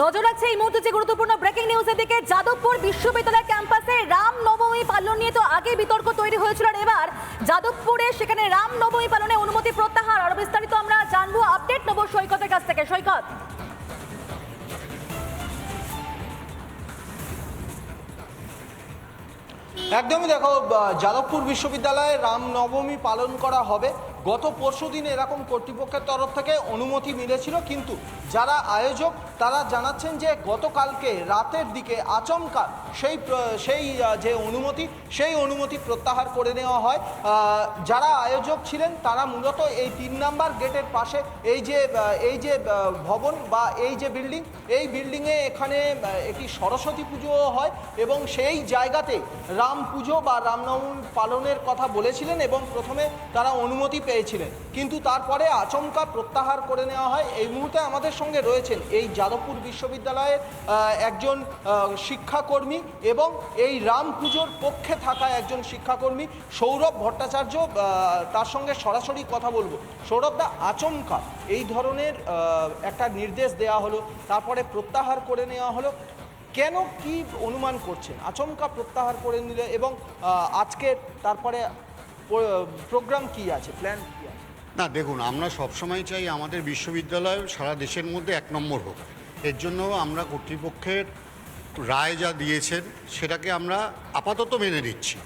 নজর আছে এই মুহূর্তে যে গুরুত্বপূর্ণ ব্রেকিং নিউজের দিকে। যাদবপুর বিশ্ববিদ্যালয় ক্যাম্পাসে রাম নবমী পালন নিয়ে তো আগে বিতর্ক তৈরি হয়েছিল আর এবার যাদবপুরে সেখানে রাম নবমী পালনে অনুমতি প্রত্যাহার। আরও বিস্তারিত আমরা জানব আপডেট নেব সৈকতের কাছ থেকে। সৈকত। একদমই দেখো যাদবপুর বিশ্ববিদ্যালয়ে রামনবমী পালন করা হবে। গত পরশু দিন এরকম কর্তৃপক্ষের তরফ থেকে অনুমতি মিলেছিল, কিন্তু যারা আয়োজক, তারা জানাচ্ছেন যে গতকালকে রাতের দিকে আচমকা সেই সেই যে অনুমতি, সেই অনুমতি প্রত্যাহার করে নেওয়া হয়। যারা আয়োজক ছিলেন, তারা মূলত এই তিন নাম্বার গেটের পাশে এই যে এই যে ভবন বা এই যে বিল্ডিং, এই বিল্ডিংয়ে এখানে একটি সরস্বতী পুজোও হয় এবং সেই জায়গাতে রাম পুজো বা রামনবমী পালনের কথা বলেছিলেন এবং প্রথমে তারা অনুমতি পেয়েছিলেন। কিন্তু তারপরে আচমকা প্রত্যাহার করে নেওয়া হয়। এই মুহূর্তে আমাদের সঙ্গে রয়েছেন এই যাদবপুর বিশ্ববিদ্যালয়ের একজন শিক্ষাকর্মী এবং এই রাম পুজোর পক্ষে থাকা একজন শিক্ষাকর্মী সৌরভ ভট্টাচার্য তার সঙ্গে সরাসরি কথা বলব। সৌরভদা আচমকা, এই ধরনের একটা নির্দেশ দেওয়া হলো, তারপরে প্রত্যাহার করে নেওয়া হলো। কেন কি অনুমান করছেন? আচমকা প্রত্যাহার করে নিলে এবং আজকে তারপরে প্রোগ্রাম কি আছে? প্ল্যান কি আছে? না দেখুন আমরা সবসময় চাই আমাদের বিশ্ববিদ্যালয় সারা দেশের মধ্যে এক নম্বর হোক। এর জন্য আমরা কর্তৃপক্ষের রায় যা দিয়েছেন সেটাকে আমরা আপাতত মেনে নিচ্ছি।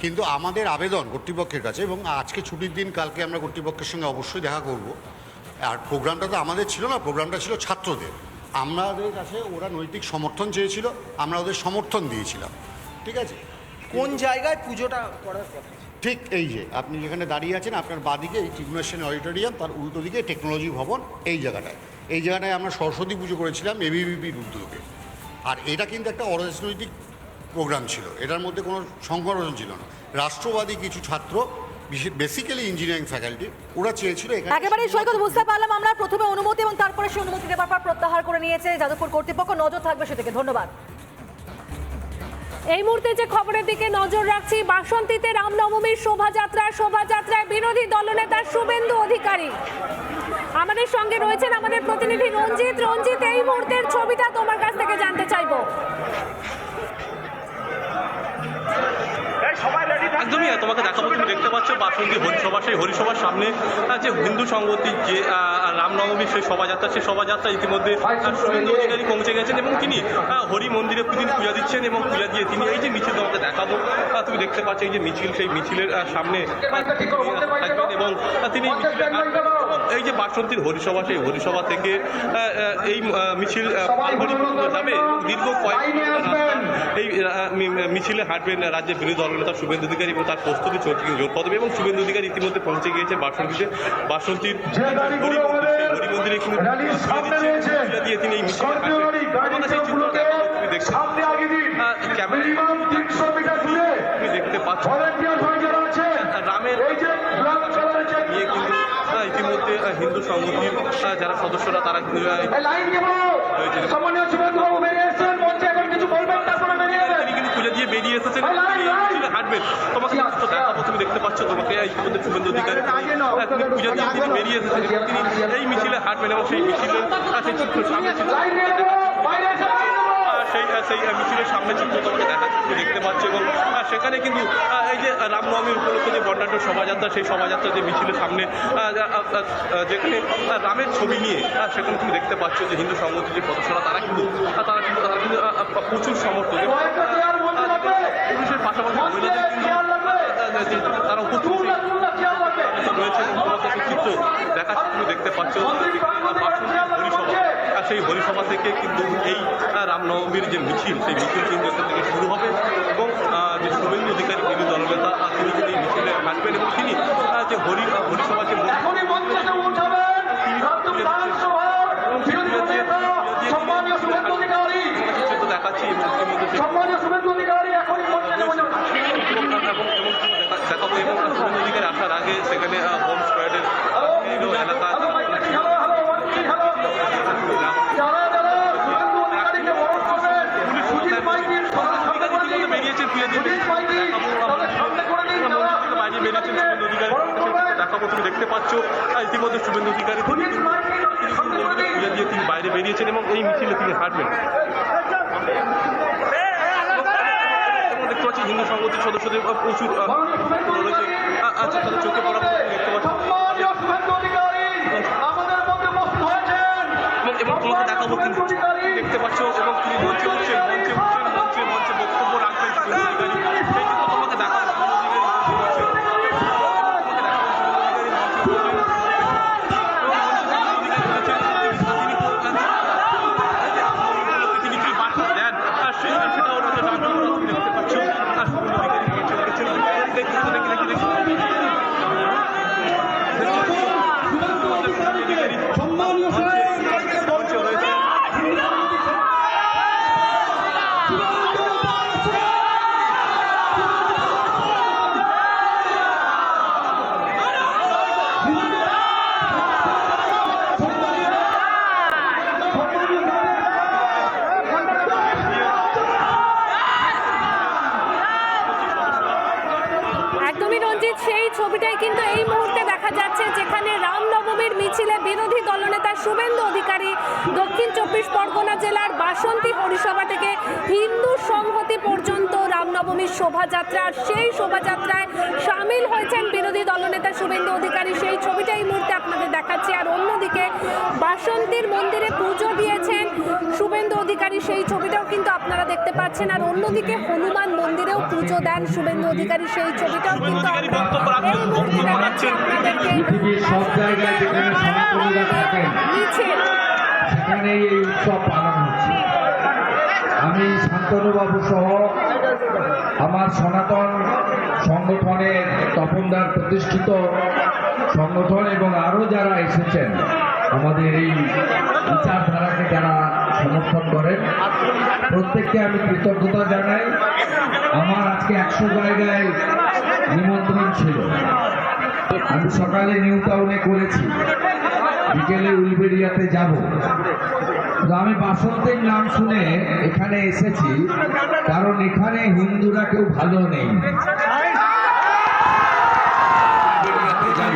কিন্তু আমাদের আবেদন কর্তৃপক্ষের কাছে এবং আজকে ছুটির দিন কালকে আমরা কর্তৃপক্ষের সঙ্গে অবশ্যই দেখা করব। আর প্রোগ্রামটা তো আমাদের ছিল না প্রোগ্রামটা ছিল ছাত্রদের। আমাদের কাছে ওরা নৈতিক সমর্থন চেয়েছিল আমরা ওদের সমর্থন দিয়েছিলাম। ঠিক আছে? কোন জায়গায় পুজোটা করার কথা? ঠিক এই যে আপনি যেখানে দাঁড়িয়ে আছেন আপনার বাদিকে এই টিগনেশন অডিটোরিয়াম তার উল্টো দিকে টেকনোলজি ভবন এই জায়গাটায়। এই জায়গাটায় আমরা সরস্বতী পুজো করেছিলাম এবিবিপির উদ্যোগে। আর এটা কিন্তু একটা অরাজনৈতিক প্রোগ্রাম ছিল। এটার মধ্যে কোনো সংগঠন ছিল না। রাষ্ট্রবাদী কিছু ছাত্র বেসিক্যালি ইঞ্জিনিয়ারিং ফ্যাকাল্টি ওরা চেয়েছিল একেবারে সৈকত বুঝতে পারলাম আমরা। প্রথমে অনুমতি এবং তারপরে সেই অনুমতি দেওয়ার পর প্রত্যাহার করে নিয়েছে। যাদবপুর কর্তৃপক্ষ নজর থাকবে সেদিকে। ধন্যবাদ। এই মুহূর্তে যে খবরের দিকে নজর রাখছি, বাসন্তীতে রামনবমীর শোভাযাত্রা, শোভাযাত্রায় বিরোধী দলনেতা শুভেন্দু অধিকারী। আমাদের সঙ্গে রয়েছেন আমাদের প্রতিনিধি রঞ্জিত। রঞ্জিত, এই মুহূর্তের ছবিটা তোমার কাছ থেকে জানতে একদমই তোমাকে দেখাবো তুমি দেখতে পাচ্ছ বাসন্তী হরিসভা। সেই হরিসভার সামনে যে হিন্দু সংগতির যে রামনবমী রামনবমীর সেই শোভাযাত্রা সেই শোভাযাত্রা ইতিমধ্যে শুভেন্দু অধিকারী পৌঁছে গেছেন এবং তিনি হরি মন্দিরে তিনি পূজা দিচ্ছেন এবং পূজা দিয়ে তিনি এই যে মিছিল তোমাকে দেখাবো তুমি দেখতে পাচ্ছ এই যে মিছিল সেই মিছিলের সামনে এবং তিনি এই মিছিলে এবং এই যে বাসন্তীর হরিসভা সেই হরিসভা থেকে এই মিছিল পর্যন্ত যাবে। দীর্ঘ কয়েক এই মিছিলে হাঁটবেন রাজ্যের বিরোধী দলনেতা শুভেন্দু অধিকারী এবং তার প্রস্তুতি চলছে জোর কদমে এবং শুভেন্দু অধিকারী ইতিমধ্যে পৌঁছে গিয়েছে বাসন্তীতে। বাসন্তীর হরি মন্দির সেই হরি মন্দিরে কিন্তু দিয়ে তিনি এই মিছিলে হাঁটবেন। আহ, ক্যামেরা তুমি দেখতে পাচ্ছ রামের নিয়ে কিন্তু আহ, ইতিমধ্যে আহ, হিন্দু সংগঠনের যারা সদস্যরা তারা কিন্তু তিনি দিয়ে বেরিয়ে এসেছেন। হাঁটবেন। তোমাকে তো দেখাবো তুমি দেখতে পাচ্ছ তোমাকে শুভেন্দু অধিকারী তিনি, আহ, পুজো দিয়ে তিনি বেরিয়ে এসেছেন। তিনি এই মিছিলে হাঁটবেন এবং সেই মিছিলে সেই চিত্র সামনে ছিল আহ, সেই মিছিলের সামনে চিত্র তোমাকে দেখাচ্ছি, তুমি দেখতে পাচ্ছ এবং সেখানে কিন্তু এই যে রামনবমীর উপলক্ষে যে বর্ণাঢ্য শোভাযাত্রা, সেই শোভাযাত্রা যে মিছিলের সামনে যেখানে রামের ছবি নিয়ে সেখানে তুমি দেখতে পাচ্ছ যে হিন্দু সংগঠিত যে পথশালা তারা কিন্তু তারা কিন্তু প্রচুর সমর্থক এবং, আহ, আহ, পুরুষের পাশাপাশি মহিলাদের কিন্তু আহ, আহ, যে তারা উপস্থিত রয়েছে এবং তোমাকে সেই চিত্র দেখাচ্ছি তুমি দেখতে পাচ্ছ বাসন্তী হরিসভা আর সেই হরিসভা থেকে কিন্তু এই রামনবমীর যে মিছিল, সেই মিছিল কিন্তু এখান থেকে শুরু হবে এবং আহ, যে শুভেন্দু অধিকারী বিরোধী দলনেতা আহ, তিনি কিন্তু এই মিছিলে হাঁটবেন এবং তিনি আহ, যে হরি আহ, হরিসভা যে মন্দির চিত্র দেখাচ্ছি এবং ইতিমধ্যে সেই এবং এবং দেখাবো এবং শুভেন্দু অধিকারী আসার আগে সেখানে হোম স্কোয়াডের বিভিন্ন এলাকা বেরিয়েছেন তুলে দিতে বাইরে বেরিয়েছেন শুভেন্দু অধিকারী দেখাবো তুমি দেখতে পাচ্ছ ইতিমধ্যে শুভেন্দু অধিকারী তিনি পুজো দিয়ে তিনি বাইরে বেরিয়ে দিয়েছেন এবং এই মিছিলে তিনি হাঁটবেন দেখতে পাচ্ছি হিন্দু সংগঠিত সদস্যদের প্রচুর রয়েছে আচ্ছা তাদের চোখে পড়া দেখতে পাচ্ছি এবং এবং তোমাকে দেখাবো কিন্তু দেখতে পাচ্ছ এবং তিনি মঞ্চে উঠছেন মঞ্চে উঠছেন মঞ্চে মঞ্চে বক্তব্য রাখবেন শুভেন্দু অধিকারী সেই কিন্তু তোমাকে দেখাবো শুভেন্দু অধিকারী মঞ্চে উঠছেন। তোমাকে দেখাবো শুভেন্দু অধিকারী মঞ্চে উঠছেন। এবং মঞ্চে শুভেন্দু অধিকারী উঠেছেন, তিনি- তিনি কি বার্তা দেন আর সে- সেটাও হয়তো ডাক্তার তুমি দেখতে পাচ্ছ আর শুভেন্দু অধিকারী মঞ্চে উঠেছেন দেখি দেখি দেখি দেখি সম্মানীয় মঞ্চে রয়েছে একদমই রঞ্জিত সেই ছবিটাই কিন্তু এই মুহূর্তে দেখা যাচ্ছে যেখানে রামনবমীর মিছিলে বিরোধী দলনেতা শুভেন্দু অধিকারী দক্ষিণ চব্বিশ পরগনা জেলার বাসন্তী পরিষেবা থেকে হিন্দু সংহতি পর্যন্ত রামনবমীর শোভাযাত্রা আর সেই শোভাযাত্রায় সামিল হয়েছেন বিরোধী দলনেতা শুভেন্দু অধিকারী। সেই ছবিটাই এই মুহূর্তে আপনাদের দেখাচ্ছি। আর বাসন্তীর মন্দিরে পুজো দিয়েছেন। শুভেন্দু অধিকারী সেই ছবিটাও কিন্তু আপনারা দেখতে পাচ্ছেন। আর অন্যদিকে হনুমান মন্দিরেও পুজো দেন শুভেন্দু অধিকারী সেই ছবিটাও কিন্তু এই উৎসব পালন হচ্ছে। আমি শান্তনুবাবু সহ আমার সনাতন সংগঠনের তপনদার প্রতিষ্ঠিত সংগঠন এবং আরও যারা এসেছেন আমাদের এই বিচারধারাকে যারা সমর্থন করেন, প্রত্যেককে আমি কৃতজ্ঞতা জানাই। আমার আজকে একশো জায়গায় নিমন্ত্রণ ছিল। আমি সকালে নিউ টাউনে করেছি। বিকেলে উলবেড়িয়াতে যাব। আমি বাসন্তের নাম শুনে এখানে এসেছি, কারণ এখানে হিন্দুরা কেউ ভালো নেই উলবেড়িয়াতে যাব।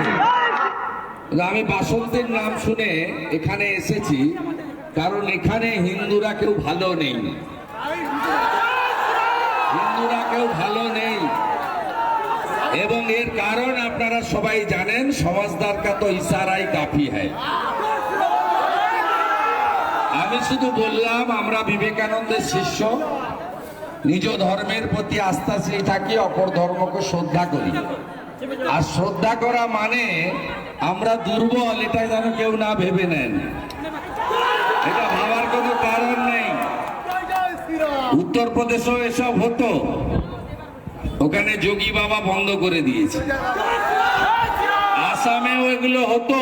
তো আমি বাসন্তের নাম শুনে এখানে এসেছি, কারণ এখানে হিন্দুরা কেউ ভালো নেই। হিন্দুরা কেউ ভালো নেই। এবং এর কারণ আপনারা সবাই জানেন, সমাজদার কা তো ইশারাই কাফি হয় আমি শুধু বললাম, আমরা বিবেকানন্দের শিষ্য। নিজ ধর্মের প্রতি আস্থাশীল থাকি, অপর ধর্মকে শ্রদ্ধা করি। আর শ্রদ্ধা করা মানে আমরা দুর্বল, এটা যেন কেউ না ভেবে নেন। এটা ভাবার কোনো কারণ নেই। উত্তরপ্রদেশেও এসব হতো। ওখানে যোগী বাবা বন্ধ করে দিয়েছে। আসামেও এগুলো হতো।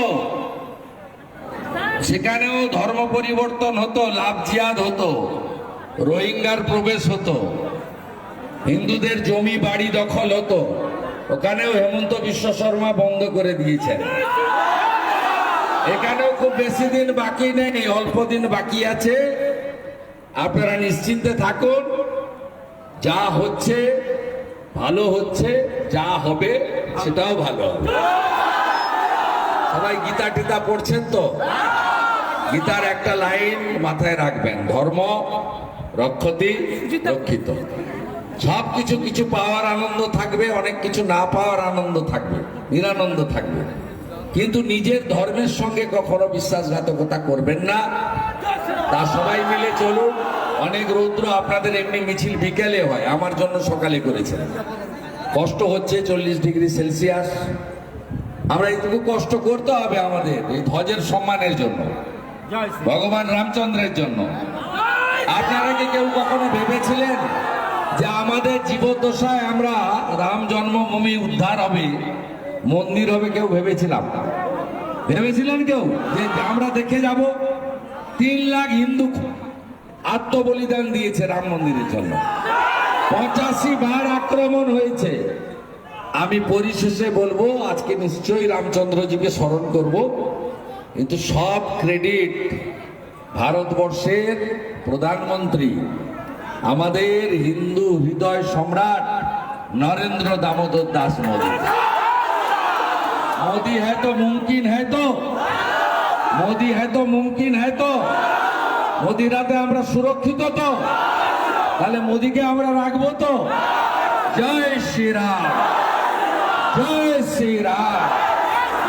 সেখানেও ধর্ম পরিবর্তন হতো, লাভ জিয়াদ হতো, রোহিঙ্গার প্রবেশ হতো। হিন্দুদের জমি বাড়ি দখল হতো। ওখানেও হেমন্ত বিশ্ব শর্মা বন্ধ করে দিয়েছেন। এখানেও খুব বেশি দিন বাকি নেই, অল্প দিন বাকি আছে। আপনারা নিশ্চিন্তে থাকুন, যা হচ্ছে ভালো হচ্ছে, যা হবে সেটাও ভালো হবে। সবাই গীতা টিতা পড়ছেন তো? গীতার একটা লাইন মাথায় রাখবেন, ধর্ম রক্ষতি রক্ষিত। সব কিছু কিছু পাওয়ার আনন্দ থাকবে, অনেক কিছু না পাওয়ার আনন্দ থাকবে, নিরানন্দ থাকবে। কিন্তু নিজের ধর্মের সঙ্গে কখনো বিশ্বাসঘাতকতা করবেন না। তা সবাই মিলে চলুন, অনেক রৌদ্র আপনাদের এমনি মিছিল বিকেলে হয়, আমার জন্য সকালে করেছেন কষ্ট হচ্ছে চল্লিশ ডিগ্রি সেলসিয়াস। আমরা এইটুকু কষ্ট করতে হবে আমাদের, এই ধ্বজের সম্মানের জন্য, ভগবান রামচন্দ্রের জন্য। আপনারা কি কেউ কখনো জীবদ্দশায় আমরা রাম জন্মভূমি উদ্ধার হবে, মন্দির হবে কেউ ভেবেছিলাম। ভেবেছিলেন কেউ? যে আমরা দেখে যাব, তিন লাখ হিন্দু আত্মবলিদান দিয়েছে রাম মন্দিরের জন্য। পঁচাশি বার আক্রমণ হয়েছে। আমি পরিশেষে বলব, আজকে নিশ্চয়ই রামচন্দ্রজিকে স্মরণ করব, কিন্তু সব ক্রেডিট ভারতবর্ষের প্রধানমন্ত্রী আমাদের হিন্দু হৃদয় সম্রাট নরেন্দ্র দামোদর দাস মোদী मोदी है तो मुमकिन है तो मोदी है तो मुमकिन है तो মোদির হাতে আমরা সুরক্ষিত তো তাহলে মোদিকে আমরা রাখবো তো জয় শ্রীরাম জয় শ্রীরাম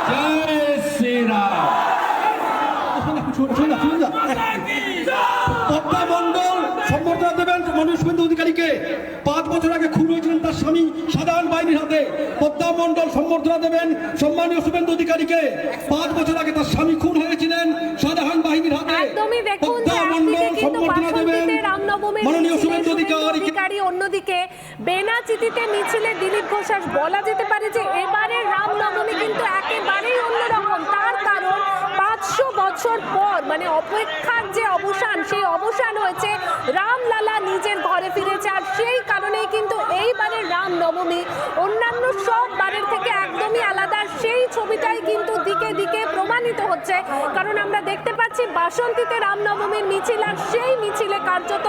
জয় শ্রীরাম পদ্মা শুভেন্দু অধিকারীকে পাঁচ বছর আগে খুন হয়েছিলেন তার স্বামী সাধারণ বাহিনীর হাতে। পদ্মা মন্ডল সম্বর্ধনা দেবেন সম্মানীয় শুভেন্দু অধিকারীকে। পাঁচ বছর আগে তার স্বামী খুন হয়েছিলেন সাধারণ বাহিনীর হাতে। পদ্মা একদিকে মন্ডল সম্বর্ধনা দেবেন। মাননীয় শুভেন্দু অধিকারী অন্যদিকে বেনাচিতিতে মিছিলে দিলীপ ঘোষাস বলা যেতে পারে যে এবারে রামনবমী কিন্তু একেবারেই অন্যরকম বছর পর মানে অপেক্ষার যে অবসান, সেই অবসান হয়েছে রামলালা নিজের ঘরে ফিরেছে। আর সেই কারণেই কিন্তু এইবারের রামনবমী। অন্যান্য সব বারের থেকে একদমই আলাদা। সেই ছবিটাই কিন্তু প্রমাণিত হচ্ছে। কারণ আমরা দেখতে পাচ্ছি বাসন্তীতে রামনবমীর মিছিল আর সেই মিছিলে কার্যত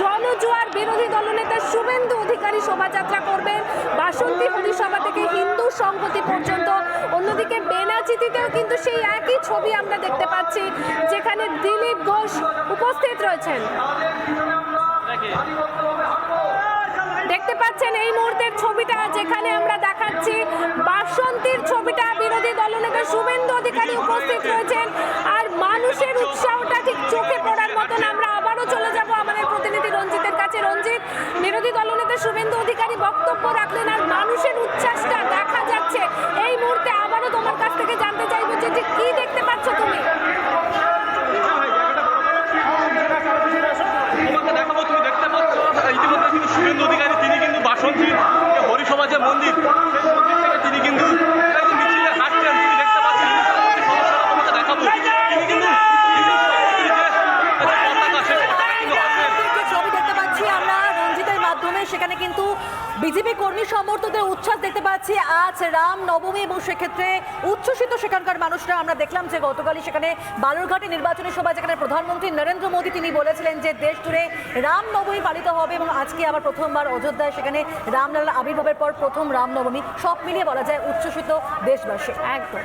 জনজোয়ার বিরোধী দলনেতা শুভেন্দু অধিকারী শোভাযাত্রা করবেন। বাসন্তী হরিসভা থেকে হিন্দু সংহতি পর্যন্ত। অন্যদিকে বেনাচিতিতেও কিন্তু সেই একই ছবি আমরা দেখতে পাচ্ছি, যেখানে দিলীপ ঘোষ উপস্থিত রয়েছেন। দেখতে পাচ্ছেন এই মুহূর্তের ছবিটা যেখানে আমরা দেখাচ্ছি বাসন্তীর ছবিটা, বিরোধী দলনেতা শুভেন্দু অধিকারী উপস্থিত রয়েছেন। আর মানুষের উৎসাহটা ঠিক চোখে পড়ার মতন আমরা আবারও চলে যাব আমাদের প্রতিনিধি রঞ্জিতের কাছে। রঞ্জিত, বিরোধী দলনেতা শুভেন্দু অধিকারী বক্তব্য রাখলেন আর মানুষের উচ্ছ্বাসটা দেখা যাচ্ছে। এই মুহূর্তে আবারও তোমার কাছ থেকে জানতে চাইব যে কি দেখতে পাচ্ছ তুমি তোমাকে দেখাবো তুমি দেখতে পাচ্ছ ইতিমধ্যে কিন্তু শুভেন্দু অধিকারী তিনি কিন্তু বাসন্তী হরিসভা যে মন্দির সেই মন্দির থেকে তিনি কিন্তু একদম মিছিলে হাঁটছেন তুমি দেখতে পাচ্ছ সদস্যরা তোমাকে দেখাবো তিনি কিন্তু তিনি যে পতাকা সেই পতাকা কিন্তু হাতে যে ছবি দেখতে পাচ্ছি আমরা রঞ্জিতের মাধ্যমে সেখানে কিন্তু বিজেপি কর্মী সমর্থকদের উচ্ছ্বাস দেখতে পাচ্ছি। আজ রাম নবমী এবং সেক্ষেত্রে উচ্ছ্বসিত সেখানকার মানুষরা, আমরা দেখলাম যে গতকালই সেখানে বালুরঘাটে নির্বাচনী সভায় যেখানে প্রধানমন্ত্রী নরেন্দ্র মোদী তিনি বলেছিলেন যে দেশ জুড়ে রাম নবমী পালিত হবে এবং আজকে আবার প্রথমবার অযোধ্যায় সেখানে রামলালার আবির্ভাবের পর প্রথম রাম নবমী সব মিলিয়ে বলা যায় উচ্ছ্বসিত দেশবাসী। একদম।